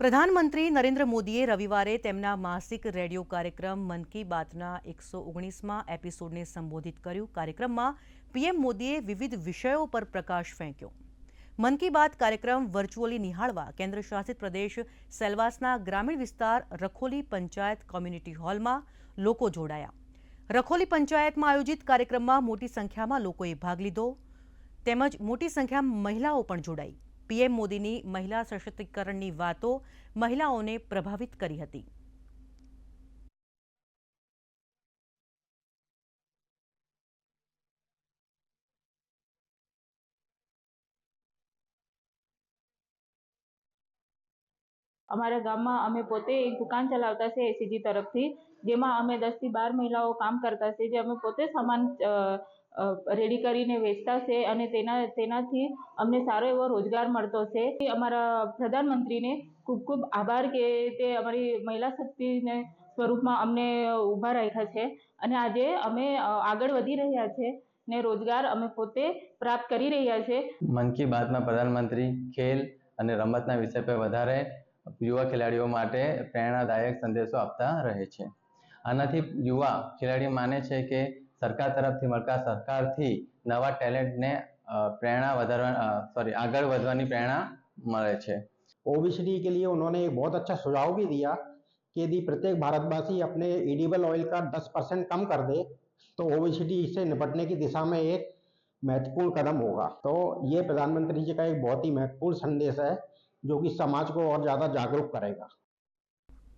પ્રધાનમંત્રી નરેન્દ્ર મોદીએ રવિવારે તેમના માસિક રેડિયો કાર્યક્રમ મન કી બાતના એકસો ઓગણીસમાં એપિસોડને સંબોધિત કર્યું. કાર્યક્રમમાં પીએમ મોદીએ વિવિધ વિષયો પર પ્રકાશ ફેંક્યો. મન કી બાત કાર્યક્રમ વર્ચ્યુઅલી નિહાળવા કેન્દ્ર શાસિત પ્રદેશ સેલવાસના ગ્રામીણ વિસ્તાર રખોલી પંચાયત કોમ્યુનિટી હોલમાં લોકો જોડાયા. રખોલી પંચાયતમાં આયોજિત કાર્યક્રમમાં મોટી સંખ્યામાં લોકોએ ભાગ લીધો. તેમજ મોટી સંખ્યામાં મહિલાઓ પણ જોડાઈ. પીએમ મોદીની મહિલા સશક્તિકરણની વાતો મહિલાઓને પ્રભાવિત કરી હતી. અમારા ગામમાં અમે પોતે એક દુકાન ચલાવતા છે એસીજી તરફથી, જેમાં અમે દસથી બાર મહિલાઓ કામ કરતા છે, જે અમે પોતે સામાન રેડી કરીને વેચતા છે અને તેના, તેનાથી અમને સારો એવો રોજગાર મળતો છે અમારા પ્રધાનમંત્રીને ખૂબ ખૂબ આભાર કે તે અમારી મહિલા શક્તિને સ્વરૂપમાં અમને ઊભા રાખ્યા છે. અને આજે અમે આગળ વધી રહ્યા છે ને રોજગાર અમે પોતે પ્રાપ્ત કરી રહ્યા છે. મન કી બાતમાં પ્રધાનમંત્રી ખેલ અને રમતના વિષય પર વધારે યુવા ખેલાડીઓ માટે પ્રેરણાદાયક સંદેશો આપતા રહે છે. આનાથી યુવા ખેલાડી માને છે કે સરકાર તરફથી મળતા સરકારથી નવા ટેલેન્ટને અ, પ્રેરણા વધારવા સોરી આગળ વધવાની પ્રેરણા મળે છે ओबेसिटी के लिए उन्होंने एक बहुत अच्छा सुझाव भी दिया कि यदि प्रत्येक भारतवासी अपने एडिबल ऑयल का 10 परसेंट कम कर दे तो ओबेसिटी से निपटने की दिशा में एक महत्वपूर्ण कदम होगा तो ये प्रधानमंत्री जी का एक बहुत ही महत्वपूर्ण संदेश है जो कि समाज को और ज़्यादा जागरूक करेगा